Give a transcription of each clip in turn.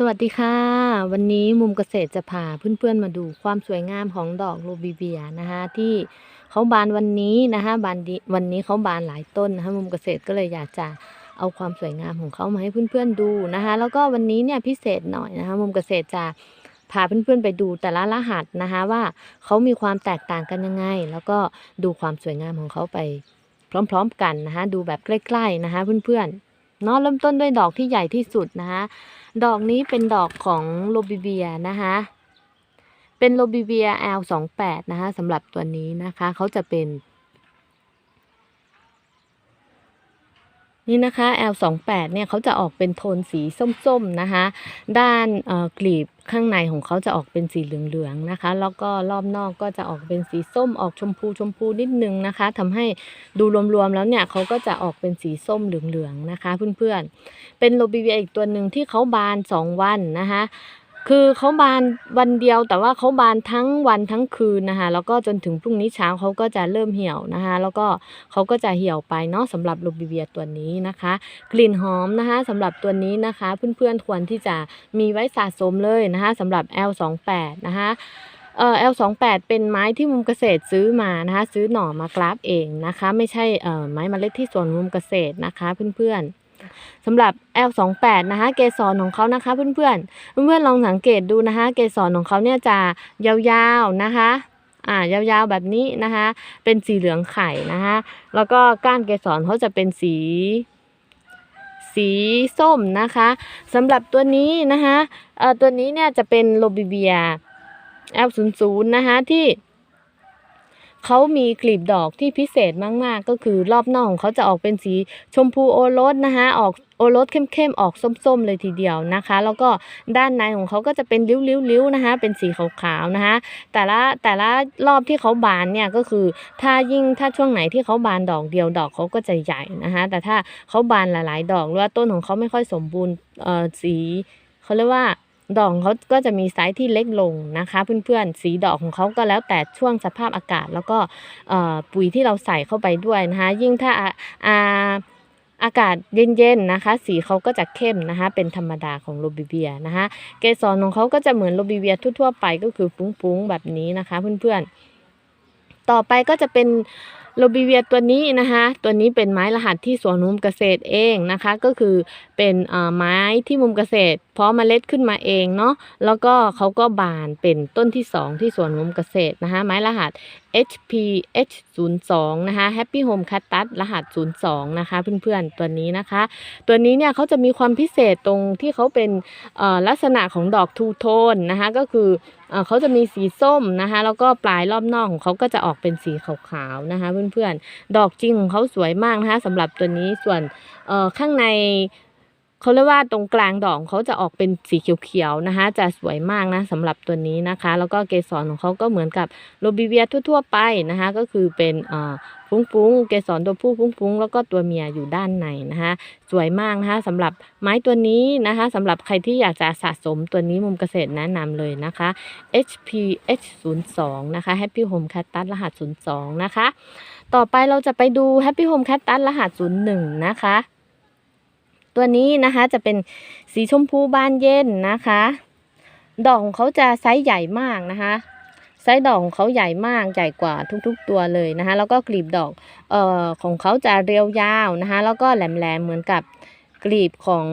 สวัสดีค่ะ วันนี้มุมเกษตรจะพาเพื่อนๆมาดูความสวยงามของดอกโรบิเบียนะคะที่เขาบานวันนี้นะคะบานวันนี้เขาบานหลายต้นนะคะมุมเกษตรก็เลยอยากจะเอาความสวยงามของเขามาให้เพื่อนๆดูนะคะแล้วก็วันนี้เนี่ยพิเศษหน่อยนะคะมุมเกษตรจะพาเพื่อนๆไปดูแต่ละรหัสนะคะว่าเขามีความแตกต่างกันยังไง แล้วก็ดูความสวยงามของเขาไปพร้อม ๆ กันนะคะดูแบบใกล้ๆนะคะเพื่อนๆ เนาะเริ่มต้นด้วยดอกที่ใหญ่ที่สุดนะคะดอกนี้เป็นดอกของโรบิเบียนะคะเป็นโรบิเบีย L28 นะคะสำหรับตัวนี้นะคะ เขาจะเป็น นี่นะคะ L28 เนี่ยเขาจะออกเป็นโทนสีส้มๆนะคะ ด้านกลีบข้างในของเขาจะออกเป็นสีเหลืองๆนะคะ แล้วก็รอบนอกก็จะออกเป็นสีส้มออกชมพูชมพูนิดนึงนะคะทำให้ดูรวมๆแล้วเนี่ยเขาก็จะออกเป็นสีส้มเหลืองๆนะคะ เพื่อนๆ เป็นโรบิเวียอีกตัวหนึ่งที่เขาบานสองวันนะคะ คือเขาบานวันเดียวแต่ว่าเขาบานทั้งวันทั้งคืนนะคะแล้วก็จนถึงพรุ่งนี้เช้าเขาก็จะเริ่มเหี่ยวนะคะ แล้วก็เขาก็จะเหี่ยวไปเนาะสำหรับโรบิเวียตัวนี้นะคะ กลิ่นหอมนะคะสำหรับตัวนี้นะคะ เพื่อนๆควรที่จะมีไว้สะสมเลยนะคะสำหรับ L28 นะคะเอ่อ L28 เป็นไม้ที่มุมเกษตรซื้อมานะคะ ซื้อหน่อมากราฟเองนะคะ ไม่ใช่เอ่อไม้เมล็ดที่สวนมุมเกษตรนะคะเพื่อนๆ สำหรับ L28 นะคะเกสรของเขานะคะเพื่อนๆเพื่อนๆลองสังเกตดูนะคะเกสรของเขาเนี่ยจะยาวๆนะคะอ่ายาวๆแบบนี้นะคะเป็นสีเหลืองไข่นะคะแล้วก็ก้านเกสรเขาจะเป็นสี สีส้มนะคะสำหรับตัวนี้นะคะเอ่อตัวนี้เนี่ยจะเป็นโรบิเบีย L00 นะคะที่ เขามีกลีบดอกที่พิเศษมากๆ ก็คือรอบนอกของเขาจะออกเป็นสีชมพูโอรสนะคะออกโอรสเข้มๆ ออกส้มๆ เลยทีเดียวนะคะ แล้วก็ด้านในของเขาก็จะเป็นริ้วๆๆนะคะ เป็นสีขาวๆ นะคะ แต่ละแต่ละรอบที่เขาบานเนี่ยก็คือถ้ายิ่งถ้าช่วงไหนที่เขาบานดอกเดียวดอกเขาก็จะใหญ่นะคะ แต่ถ้าเขาบานหลายๆ ดอกหรือว่าต้นของเขาไม่ค่อยสมบูรณ์เอ่อสีเขาเรียกว่า ดอกเขาก็จะมีไซส์ที่เล็กลงนะคะ เพื่อนๆ สีดอกของเขาก็แล้วแต่ช่วงสภาพอากาศ แล้วก็ปุ๋ยที่เราใส่เข้าไปด้วยนะคะยิ่งถ้าอาอากาศเย็นๆนะคะ สีเขาก็จะเข้มนะคะ เป็นธรรมดาของโรบิเวียนะคะ เกสรของเขาก็จะเหมือนโรบิเวียทั่วๆไปก็คือฟุ้งๆแบบนี้นะคะ เพื่อนๆ ต่อไปก็จะเป็น โลบิเวียตัวนี้นะคะตัวนี้เป็นไม้รหัสที่สวนมุมเกษตรเองนะคะ ก็คือเป็นไม้ที่มุมเกษตร เพาะเมล็ดขึ้นมาเองเนาะแล้วก็เขาก็บานเป็นต้นที่ 2 ที่สวนมุมเกษตรนะคะไม้รหัส HPH 0 2 นะคะ Happy Home Cactus รหัส 02 นะคะ เพื่อนๆ ตัวนี้นะคะ ตัวนี้เนี่ยเขาจะมีความพิเศษตรงที่เขาเป็นลักษณะของดอกทูโทนนะคะ ก็คือเอเขาจะมีสีส้มนะคะ แล้วก็ปลายรอบนอกของเขาก็จะออกเป็นสีขาวๆนะคะ เพื่อนๆ ดอกจริงของเขาสวยมากนะคะสำหรับตัวนี้ส่วนข้างใน เขาเรียกว่าตรงกลางดอกเขาจะออกเป็นสีเขียวๆนะคะ จะสวยมากนะสำหรับตัวนี้นะคะ แล้วก็เกสรของเขาก็เหมือนกับโรบิเวียทั่วๆไปนะคะ ก็คือเป็นเอ่อฟุ้งๆเกสรตัวผู้ฟุ้งๆแล้วก็ตัวเมียอยู่ด้านในนะคะ สวยมากนะคะสำหรับไม้ตัวนี้นะคะสำหรับใครที่อยากจะสะสมตัวนี้มุมเกษตรแนะนำเลยนะคะ HPH 0 2นะคะ Happy Home Cactus รหัส 02 นะคะ ต่อไปเราจะไปดู Happy Home Cactus รหัส 01 นะคะ ตัวนี้นะคะจะเป็นสีชมพูบานเย็นนะคะ ดอกของเขาจะไซส์ใหญ่มากนะคะ ไซส์ดอกของเขาใหญ่มากใหญ่กว่าทุกๆตัวเลยนะคะ แล้วก็กลีบดอกเอ่อของเขาจะเรียวยาวนะคะ แล้วก็แหลมๆเหมือนกับกลีบของ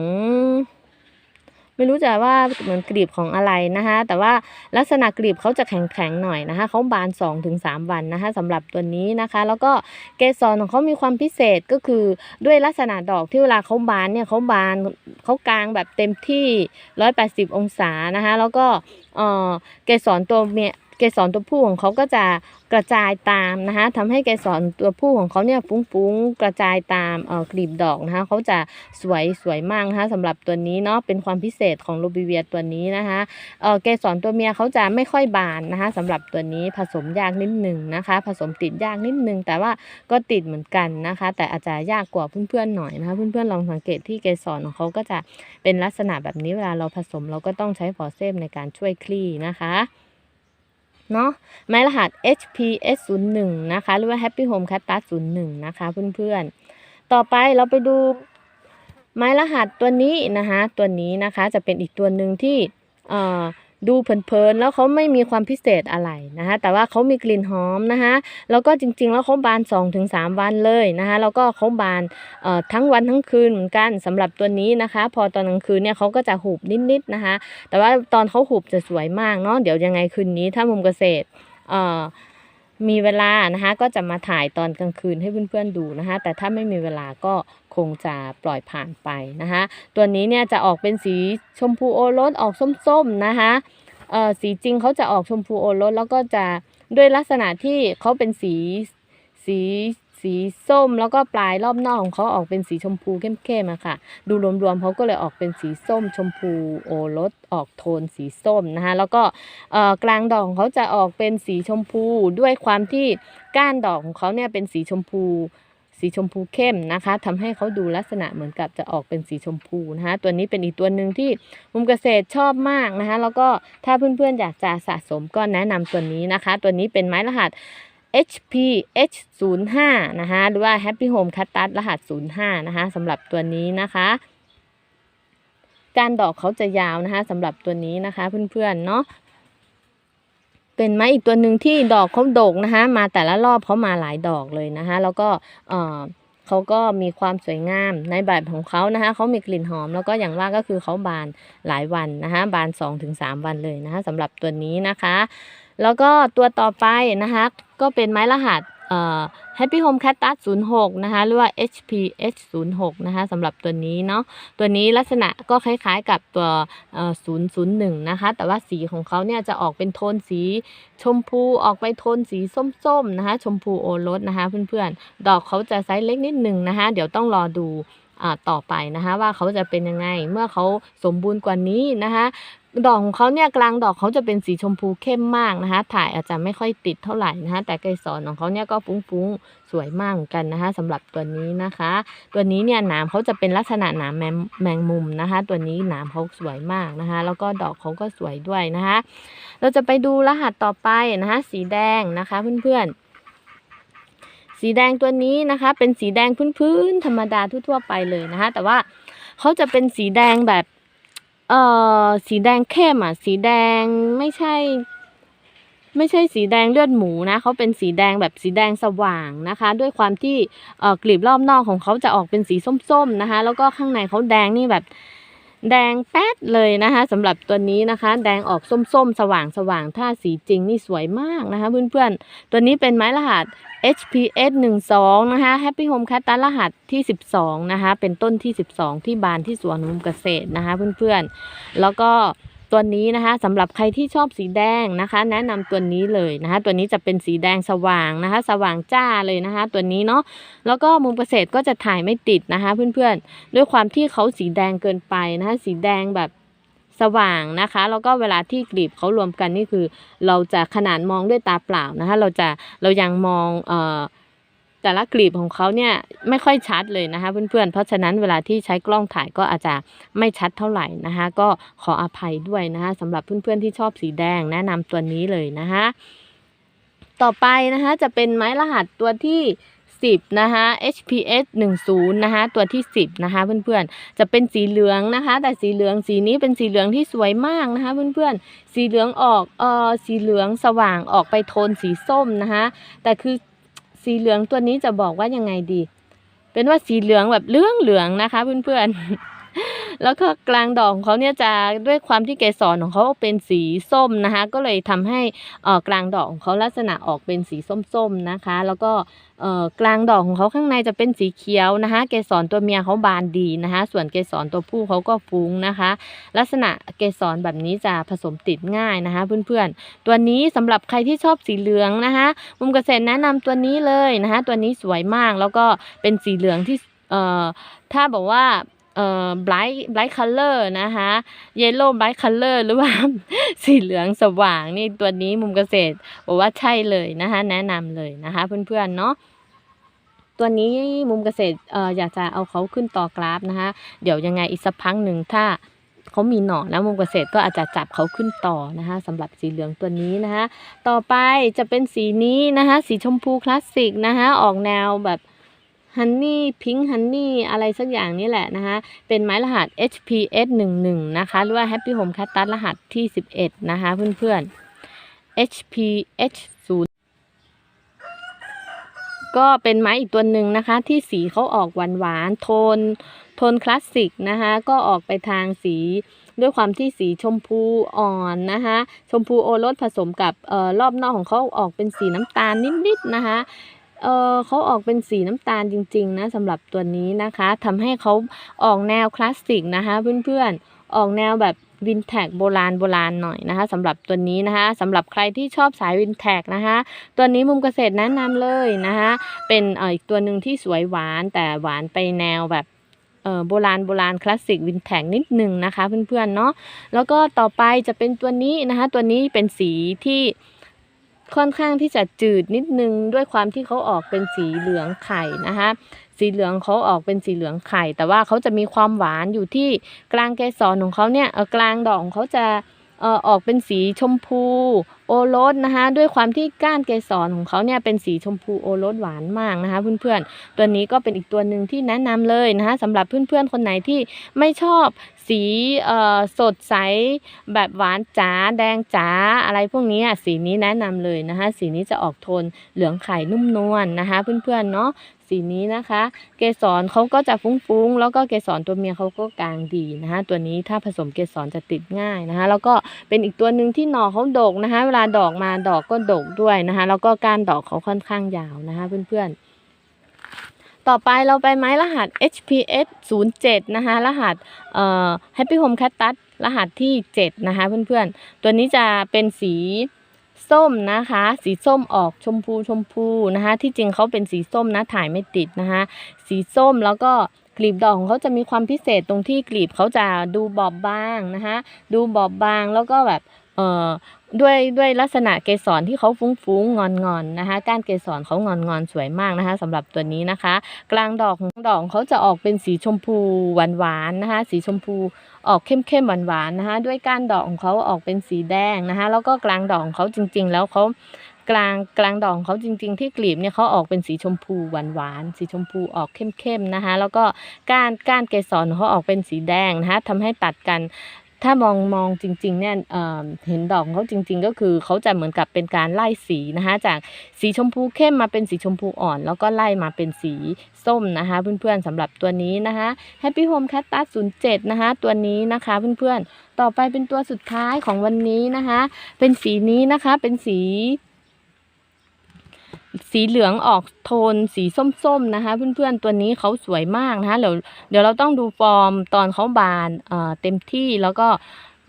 ไม่รู้จะว่าเหมือนกลีบของอะไรนะคะแต่ว่าลักษณะกลีบเขาจะแข็งๆหน่อยนะคะเขาบาน 2-3 วันนะคะสำหรับตัวนี้นะคะ แล้วก็เกสรของเขามีความพิเศษก็คือด้วยลักษณะดอกที่เวลาเขาบานเนี่ยเขาบานเขากลางแบบเต็มที่ 180 องศานะคะแล้วก็เอ่อเกสรตัวเมีย เกสรตัวผู้ของเขาก็จะกระจายตามนะคะทำให้เกสรตัวผู้ของเขาเนี่ยฟุ้งๆ กระจายตามเอ่อกลีบดอกนะคะเขาจะสวยสวยมากนะคะสำหรับตัวนี้เนาะเป็นความพิเศษของโรบิเวียตัวนี้นะคะเอ่อเกสรตัวเมียเขาจะไม่ค่อยบานนะคะสำหรับตัวนี้ผสมยากนิดหนึ่งนะคะ ผสมติดยากนิดนึงแต่ว่าก็ติดเหมือนกันนะคะ แต่อาจจะยากกว่าเพื่อนๆหน่อยนะคะเพื่อนๆลองสังเกตที่เกสรของเขาก็จะเป็นลักษณะแบบนี้เวลาเราผสมเราก็ต้องใช้ฟอร์เซมในการช่วยคลี่นะคะ เนาะไม้รหัส HPS 0 1นะคะ หรือว่า Happy Home Cactus 0 1นะคะเพื่อนๆ ต่อไปเราไปดูไม้รหัสตัวนี้นะคะ ตัวนี้นะคะจะเป็นอีกตัวหนึ่งที่เอ่อ ดูเพลินๆแล้วเขาไม่มีความพิเศษอะไรนะคะแต่ว่าเขามีกลิ่นหอมนะคะแล้วก็จริงๆ แล้วเขาบาน 2-3 วันเลยนะคะแล้วก็เขาบานทั้งวันทั้งคืนเหมือนกันสำหรับตัวนี้นะคะ พอตอนกลางคืนเนี่ยเขาก็จะหุบนิดๆนะคะแต่ว่าตอนเขาหุบจะสวยมากเนาะเดี๋ยวยังไงคืนนี้ถ้ามุมเกษตรมีเวลานะคะก็จะมาถ่ายตอนกลางคืนให้เพื่อนๆดูนะคะแต่ถ้าไม่มีเวลาก็ คงจะปล่อยผ่านไปนะคะตัวนี้เนี่ยจะออกเป็นสีชมพูโอรสออกส้มๆนะคะเอ่อสีจริงเขาจะออกชมพูโอรสแล้วก็จะด้วยลักษณะที่เขาเป็นสีสีสีส้มแล้วก็ปลายรอบนอกของเขาออกเป็นสีชมพูเข้มๆอะค่ะ ดูรวมๆเขาก็เลยออกเป็นสีส้มชมพูโอรสออกโทนสีส้มนะคะแล้วก็กลางดอกของเขาจะออกเป็นสีชมพูด้วยความที่ก้านดอกของเขาเนี่ยเป็นสีชมพู สีชมพูเข้มนะคะทำให้เขาดูลักษณะเหมือนกับจะออกเป็นสีชมพูนะคะ ตัวนี้เป็นอีกตัวหนึ่งที่มุมเกษตรชอบมากนะคะ แล้วก็ถ้าเพื่อนๆอยากจะสะสมก็แนะนำตัวนี้นะคะ ตัวนี้เป็นไม้รหัส HP H05 นะคะหรือว่า Happy Home Cactus รหัส 05 นะคะสำหรับตัวนี้นะคะการดอกเขาจะยาวนะคะสำหรับตัวนี้นะคะเพื่อนๆเนาะ เป็นไม้อีกตัวหนึ่งที่ดอกเขาโดกนะคะ มาแต่ละรอบเขามาหลายดอกเลยนะคะ แล้วก็เออเขาก็มีความสวยงามในแบบของเขานะคะเขามีกลิ่นหอมแล้วก็อย่างว่าก็คือเขาบานหลายวันนะคะบาน 2-3 วันเลยนะคะสำหรับตัวนี้นะคะ แล้วก็ตัวต่อไปนะคะก็เป็นไม้รหัส Happy Home Cactus 06 นะคะ หรือว่า HPH 06 นะคะสำหรับตัวนี้เนาะ ตัวนี้ลักษณะก็คล้ายๆกับตัว001 นะคะ แต่ว่าสีของเขาเนี่ยจะออกเป็นโทนสีชมพู ออกไปโทนสีส้มๆ นะคะ ชมพูโอรสนะคะเพื่อนๆ ดอกเขาจะไซส์เล็กนิดหนึ่งนะคะ เดี๋ยวต้องรอดูอต่อไปนะคะว่าเขาจะเป็นยังไงเมื่อเขาสมบูรณ์กว่านี้นะคะ ดอกของเขาเนี่ยกลางดอกเขาจะเป็นสีชมพูเข้มมากนะคะ ถ่ายอาจจะไม่ค่อยติดเท่าไหร่นะคะแต่เกสรของเขาเนี่ยก็ฟุ้งๆสวยมากเหมือนกันนะคะสำหรับตัวนี้นะคะ ตัวนี้เนี่ยหนามเขาจะเป็นลักษณะหนามแมงแมงมุมนะคะ ตัวนี้หนามเขาสวยมากนะคะ แล้วก็ดอกเขาก็สวยด้วยนะคะ เราจะไปดูรหัสต่อไปนะคะสีแดงนะคะเพื่อนๆสีแดงตัวนี้นะคะ เป็นสีแดงพื้นๆธรรมดาทั่วๆไปเลยนะคะ แต่ว่าเขาจะเป็นสีแดงแบบ เอ่อสีแดงเข้มอะ สีแดงไม่ใช่ ไม่ใช่สีแดงเลือดหมูนะเขาเป็นสีแดงแบบสีแดงสว่างนะคะ ด้วยความที่เอ่อกลีบรอบนอกของเขาจะออกเป็นสีส้มๆนะคะ แล้วก็ข้างในเขาแดงนี่แบบ แดงแป๊ดเลยนะคะสำหรับตัวนี้นะคะ แดงออกส้มๆ สว่างๆ ถ้าสีจริงนี่สวยมากนะคะเพื่อนๆ ตัวนี้เป็นไม้รหัส HPS 12นะคะ Happy Home Cactus รหัสที่ 12 นะคะ เป็นต้นที่ 12 ที่บานที่สวนมุมเกษตรนะคะเพื่อนๆ แล้วก็ ตัวนี้นะคะสำหรับใครที่ชอบสีแดงนะคะ แนะนำตัวนี้เลยนะคะ ตัวนี้จะเป็นสีแดงสว่างนะคะ สว่างจ้าเลยนะคะ ตัวนี้เนาะแล้วก็มุมเกษตรก็จะถ่ายไม่ติดนะคะ เพื่อนๆ ด้วยความที่เขาสีแดงเกินไปนะคะ สีแดงแบบสว่างนะคะ แล้วก็เวลาที่กลีบเขารวมกันนี่คือ เราจะขนาดมองด้วยตาเปล่านะคะ เราจะเรายังมองเอ่อ แต่ละกลีบของเขาเนี่ยไม่ค่อยชัดเลยนะคะเพื่อนๆ เพราะฉะนั้นเวลาที่ใช้กล้องถ่ายก็อาจจะไม่ชัดเท่าไหร่นะคะก็ขออภัยด้วยนะคะสำหรับเพื่อนๆที่ชอบสีแดงแนะนำตัวนี้เลยนะคะต่อไปนะคะจะเป็นไม้รหัสตัวที่10นะคะ HPS 10นะคะตัวที่ 10นะคะเพื่อนๆ จะเป็นสีเหลืองนะคะ แต่สีเหลืองสีนี้เป็นสีเหลืองที่สวยมากนะคะเพื่อนๆ สีเหลืองออกเอ่อสีเหลืองสว่างออกไปโทนสีส้มนะคะแต่คือ สีเหลืองตัวนี้จะบอกว่ายังไงดี เป็นว่าสีเหลืองแบบเหลืองเหลืองนะคะ เพื่อนๆ แล้วก็กลางดอกของเขาเนี่ยจะด้วยความที่เกสรของเขาเป็นสีส้มนะคะ ก็เลยทำให้อ่อกลางดอกของเขาลักษณะออกเป็นสีส้มๆนะคะ แล้วก็เอ่อกลางดอกของเขาข้างในจะเป็นสีเขียวนะคะ เกสรตัวเมียเขาบานดีนะคะ ส่วนเกสรตัวผู้เขาก็ฟุ้งนะคะ ลักษณะเกสรแบบนี้จะผสมติดง่ายนะคะ เพื่อนๆ ตัวนี้สำหรับใครที่ชอบสีเหลืองนะคะ มุมเกษตรแนะนำตัวนี้เลยนะคะ ตัวนี้สวยมากแล้วก็เป็นสีเหลืองที่เอ่อถ้าบอกว่า เอ่อ bright bright color นะคะ yellow bright color หรือว่าสีเหลืองสว่างนี่ตัวนี้มุมเกษตรบอกว่าใช่เลยนะคะแนะนำเลยนะคะเพื่อนๆเนาะตัวนี้มุมเกษตรเอ่ออยากจะเอาเขาขึ้นต่อกราฟนะคะ เดี๋ยวยังไงอีกสักพักหนึ่งถ้าเขามีหน่อแล้วมุมเกษตรก็อาจจะจับเขาขึ้นต่อนะคะสำหรับสีเหลืองตัวนี้นะคะ ต่อไปจะเป็นสีนี้นะคะ สีชมพูคลาสสิกนะคะออกแนวแบบ ฮันนี่พิงค์ฮันนี่อะไรสักอย่างนี่แหละนะคะ เป็นไม้รหัส HPS 11นะคะ หรือว่า Happy Home Cactus รหัสที่ 11 นะคะเพื่อนๆ HPH 0ก็เป็นไม้อีกตัวหนึ่งนะคะ ที่สีเขาออกหวานๆโทน โทนคลาสสิกนะคะ ก็ออกไปทางสี ด้วยความที่สีชมพูอ่อนนะคะ ชมพูโอรสผสมกับเอ่อรอบนอกของเขาออกเป็นสีน้ำตาลนิดๆนะคะ เออเขาออกเป็นสีน้ำตาลจริง ๆ นะสำหรับตัวนี้นะคะทำให้เขาออกแนวคลาสสิกนะคะเพื่อนๆ ออกแนวแบบวินแท็กโบราณโบราณหน่อยนะคะสำหรับตัวนี้นะคะสำหรับใครที่ชอบสายวินแท็กนะคะตัวนี้มุมเกษตรแนะนำเลยนะคะเป็นอ,อีกตัวหนึ่งที่สวยหวานแต่หวานไปแนวแบบเออโบราณโบราณคลาสสิกวินแท็กนิดหนึ่งนะคะเพื่อนๆเนาะแล้วก็ต่อไปจะเป็นตัวนี้นะคะตัวนี้เป็นสีที่ ค่อนข้างที่จะจืดนิดนึงด้วยความที่เขาออกเป็นสีเหลืองไข่นะคะสีเหลืองเขาออกเป็นสีเหลืองไข่ แต่ว่าเขาจะมีความหวานอยู่ที่กลางเกสรของเขาเนี่ยกลางดอกของเขาจะออกเป็นสีชมพู โอรสนะคะ ด้วยความที่ก้านเกสรของเขาเนี่ยเป็นสีชมพูโอรสหวานมากนะคะเพื่อนๆ ตัวนี้ก็เป็นอีกตัวหนึ่งที่แนะนำเลยนะคะสำหรับเพื่อนๆคนไหนที่ไม่ชอบสีเอ่อสดใสแบบหวานจ๋าแดงจ๋าอะไรพวกนี้อะสีนี้แนะนำเลยนะคะ สีนี้จะออกโทนเหลืองไข่นุ่มนวลนะคะ เพื่อนๆเนาะ สีนี้นะคะ เกสรเขาก็จะฟุ้งๆ แล้วก็เกสรตัวเมียเขาก็กลางดีนะคะ ตัวนี้ถ้าผสมเกสรจะติดง่ายนะคะ แล้วก็เป็นอีกตัวหนึ่งที่หน่อเขาดกนะคะ เวลาดอกมาดอกก็ดกด้วยนะคะ แล้วก็ก้านดอกเขาค่อนข้างยาวนะคะ เพื่อนๆต่อไปเราไปไม้รหัส HPS 07 นะคะ รหัสเอ่อ Happy Home Cactus รหัสที่ 7 นะคะเพื่อนๆ ตัวนี้จะเป็นสี ส้มนะคะ สีส้มออกชมพูชมพูนะคะ ที่จริงเขาเป็นสีส้มนะถ่ายไม่ติดนะคะ สีส้มแล้วก็กลีบดอกของเขาจะมีความพิเศษตรงที่กลีบเขาจะดูบอบบางนะคะ ดูบอบบางแล้วก็แบบ เอ่อด้วยด้วยลักษณะเกสรที่เขาฟุ้งๆงอนๆนะคะก้านเกสรเขางอนๆสวยมากนะคะสำหรับตัวนี้นะคะ กลางดอกดอกเขาจะออกเป็นสีชมพูหวานๆนะคะสีชมพูออกเข้มๆหวานๆนะคะด้วยก้านดอกของเขาออกเป็นสีแดงนะคะแล้วก็กลางดอกของเขาจริง ๆ แล้วเขากลางกลางดอกของเขาจริง ๆ ที่กลีบเนี่ยเขาออกเป็นสีชมพูหวานๆสีชมพูออกเข้มๆนะคะแล้วก็ก้านก้านเกสรเขาออกเป็นสีแดงนะคะทำให้ตัดกัน ถ้ามองมองจริงๆเนี่ยเอ่อเห็นดอกเขาจริง ๆ ก็คือเขาจะเหมือนกับเป็นการไล่สีนะคะจากสีชมพูเข้มมาเป็นสีชมพูอ่อน แล้วก็ไล่มาเป็นสีส้มนะคะเพื่อนๆสำหรับตัวนี้นะคะ Happy Home Cactus 07 นะคะตัวนี้นะคะเพื่อนๆต่อไปเป็นตัวสุดท้ายของวันนี้นะคะ เป็นสีนี้นะคะเป็นสี สีเหลืองออกโทนสีส้มๆนะคะ เพื่อนๆตัวนี้เขาสวยมากนะคะเดี๋ยวเดี๋ยวเราต้องดูฟอร์มตอนเขาบานเอ่อเต็มที่แล้วก็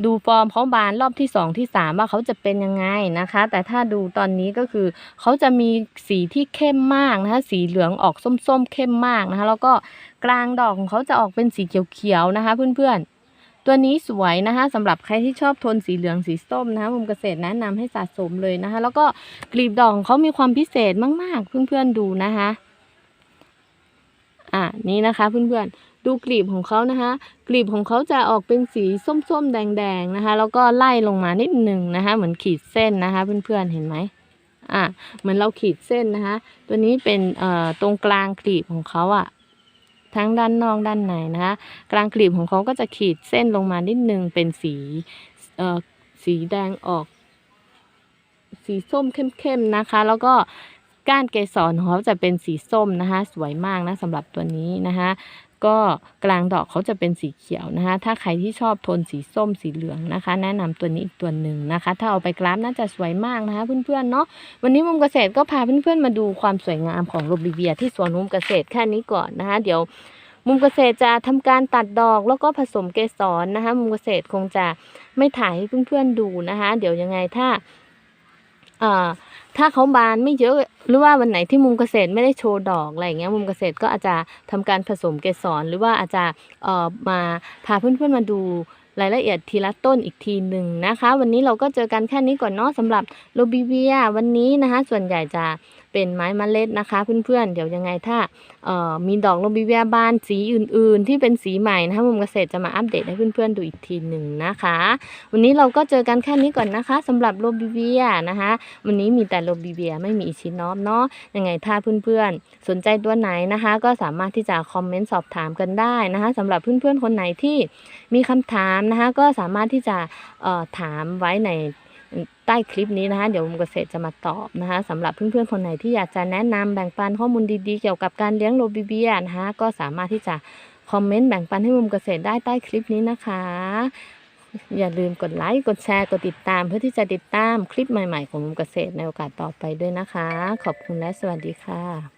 ดูฟอร์มเขาบานรอบที่สองที่สามว่าเขาจะเป็นยังไงนะคะ แต่ถ้าดูตอนนี้ก็คือเขาจะมีสีที่เข้มมากนะคะสีเหลืองออกส้มๆเข้มมากนะคะ แล้วก็กลางดอกของเขาจะออกเป็นสีเขียวๆนะคะ เพื่อนๆ ตัวนี้สวยนะคะสำหรับใครที่ชอบโทนสีเหลืองสีส้มนะคะมุมเกษตรแนะนำให้สะสมเลยนะคะ แล้วก็กลีบดอกของเขามีความพิเศษมากๆ เพื่อนๆดูนะคะอะนี่นะคะเพื่อนๆดูกลีบของเขานะคะกลีบของเขาจะออกเป็นสีส้มๆแดงๆนะคะ แล้วก็ไล่ลงมานิดหนึ่งนะคะ เหมือนขีดเส้นนะคะเพื่อนๆเห็นไหมอะเหมือนเราขีดเส้นนะคะ ตัวนี้เป็นเอ่อตรงกลางกลีบของเขาอะ ทั้งด้านนอกด้านในนะคะกลางกลีบของเขาก็จะขีดเส้นลงมานิดนึงเป็นสีเอ่อสีแดงออก สีส้มเข้มๆนะคะ แล้วก็ก้านเกสรของเขาจะเป็นสีส้มนะคะ สวยมากนะสำหรับตัวนี้นะคะ ก็กลางดอกเขาจะเป็นสีเขียวนะคะ ถ้าใครที่ชอบโทนสีส้มสีเหลืองนะคะ แนะนำตัวนี้อีกตัวหนึ่งนะคะ ถ้าเอาไปกราฟน่าจะสวยมากนะคะ เพื่อนๆเนาะ วันนี้มุมเกษตรก็พาเพื่อนๆมาดูความสวยงามของโรบิเวียที่สวนมุมเกษตรแค่นี้ก่อนนะคะ เดี๋ยวมุมเกษตรจะทำการตัดดอกแล้วก็ผสมเกสรนะคะ มุมเกษตรคงจะไม่ถ่ายให้เพื่อนๆดูนะคะ เดี๋ยวยังไงถ้าอ่อ ถ้าเขาบานไม่เยอะหรือว่าวันไหนที่มุมเกษตรไม่ได้โชว์ดอกอะไรอย่างเงี้ยมุมเกษตรก็อาจจะทำการผสมเกสรหรือว่าอาจจะเอ่อมาพาเพื่อนๆมาดูรายละเอียดทีละต้นอีกทีหนึ่งนะคะ วันนี้เราก็เจอกันแค่นี้ก่อนเนาะสำหรับโรบิเวียวันนี้นะคะ ส่วนใหญ่จะ เป็นไม้มเมล็ดนะคะเพื่อนๆ เดี๋ยวยังไงถ้ามีดอกโรบิเวียบานสีอื่นๆ ที่เป็นสีใหม่นะคะมุมเกษตรจะมาอัปเดตให้เพื่อนๆดูอีกทีหนึ่งนะคะ วันนี้เราก็เจอกันแค่นี้ก่อนนะคะสำหรับโรบิเวียนะคะ วันนี้มีแต่โรบิเวียไม่มีอิชินอฟเนาะยังไงถ้าเพื่อนๆ สนใจตัวไหนนะคะ ก็สามารถที่จะคอมเมนต์สอบถามกันได้นะคะสำหรับเพื่อนๆคนไหนที่มีคำถามนะคะ ก็สามารถที่จะถามไว้ใน ใต้คลิปนี้นะคะ เดี๋ยวมุมเกษตรจะมาตอบนะคะสำหรับเพื่อนๆคนไหนที่อยากจะแนะนำแบ่งปันข้อมูลดีๆ เกี่ยวกับการเลี้ยงโรบิเวียนะคะ ก็สามารถที่จะคอมเมนต์แบ่งปันให้มุมเกษตรได้ใต้คลิปนี้นะคะ อย่าลืมกดไลค์กดแชร์กดติดตาม เพื่อที่จะติดตามคลิปใหม่ๆ ของมุมเกษตรในโอกาสต่อไปด้วยนะคะ ขอบคุณและสวัสดีค่ะ